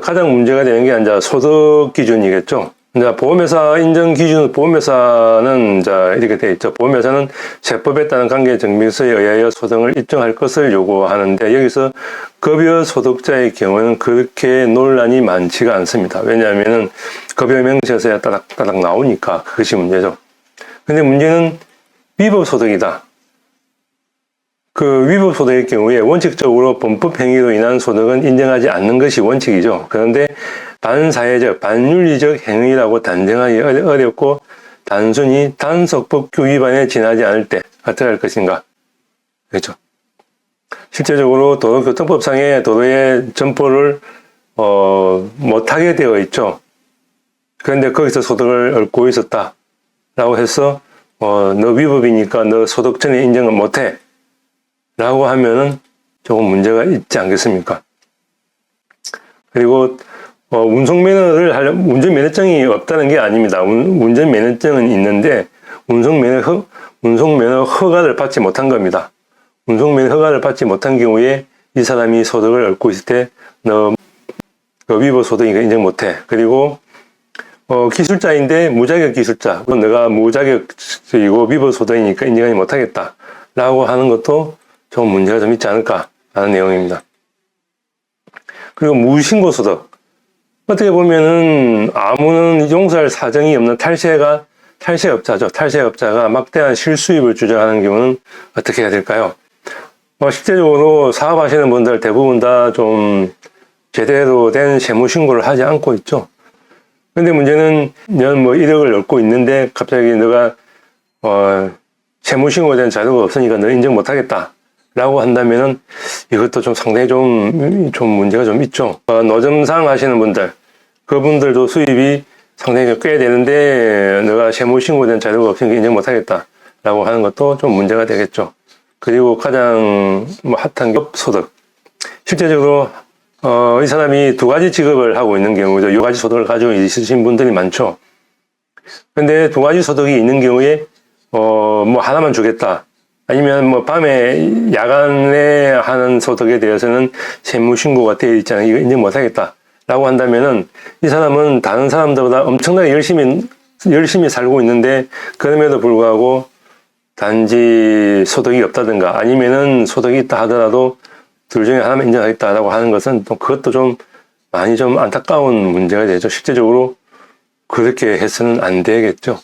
가장 문제가 되는 게 이제 소득 기준이겠죠. 이제 보험회사 인정 기준, 보험회사는 이제 이렇게 돼 있죠. 보험회사는 세법에 따른 관계 증명서에 의하여 소득을 입증할 것을 요구하는데 여기서 급여 소득자의 경우는 그렇게 논란이 많지가 않습니다. 왜냐하면은 급여 명세서에 따닥따닥 나오니까 그것이 문제죠. 근데 문제는 위법 소득이다. 그 위법 소득의 경우에 원칙적으로 범법 행위로 인한 소득은 인정하지 않는 것이 원칙이죠. 그런데 반사회적, 반윤리적 행위라고 단정하기 어렵고 단순히 단속법규 위반에 지나지 않을 때 어떻게 할 것인가? 그렇죠. 실제적으로 도로교통법상의 도로에 점포를 어, 못하게 되어 있죠. 그런데 거기서 소득을 얻고 있었다. 라고 해서 어, 너 위법이니까 너 소득 전에 인정을 못해. 라고 하면은 조금 문제가 있지 않겠습니까? 그리고 어, 운송 면허를 하려면 운전 면허증이 없다는 게 아닙니다. 운, 운전 면허증은 있는데 운송 면허, 허, 운송 면허 허가를 받지 못한 겁니다. 운송 면허 허가를 받지 못한 경우에 이 사람이 소득을 얻고 있을 때너 그 위법 소득이니까 인정 못해. 그리고 어, 기술자인데 무자격 기술자. 그럼 내가 무자격이고 위법 소득이니까 인정하지 못하겠다. 라고 하는 것도 좀 문제가 좀 있지 않을까 하는 내용입니다. 그리고 무신고 소득. 어떻게 보면은 아무는 용서할 사정이 없는 탈세가 탈세업자죠. 탈세업자가 막대한 실수입을 주장하는 경우는 어떻게 해야 될까요? 어, 실제적으로 사업하시는 분들 대부분 다 좀 제대로 된 세무 신고를 하지 않고 있죠. 근데 문제는 연 뭐 1억을 얻고 있는데 갑자기 너가 어, 세무 신고된 자료가 없으니까 너 인정 못 하겠다. 라고 한다면은 이것도 좀 상당히 좀, 좀 문제가 좀 있죠. 어, 노점상 하시는 분들, 그분들도 수입이 상당히 꽤 되는데 너가 세무 신고된 자료가 없으니까 인정 못 하겠다. 라고 하는 것도 좀 문제가 되겠죠. 그리고 가장 뭐 핫한 게 소득. 실제적으로 어, 이 사람이 두 가지 직업을 하고 있는 경우죠. 두 가지 소득을 가지고 있으신 분들이 많죠. 근데 두 가지 소득이 있는 경우에 어, 뭐 하나만 주겠다. 아니면 뭐 밤에 야간에 하는 소득에 대해서는 세무 신고가 되어 있잖아요. 이거 인정 못 하겠다. 라고 한다면은 이 사람은 다른 사람들보다 엄청나게 열심히 열심히 살고 있는데 그럼에도 불구하고 단지 소득이 없다든가 아니면은 소득이 있다 하더라도 둘 중에 하나만 인정하겠다라고 하는 것은 또 그것도 좀 많이 좀 안타까운 문제가 되죠. 실제적으로 그렇게 해서는 안 되겠죠.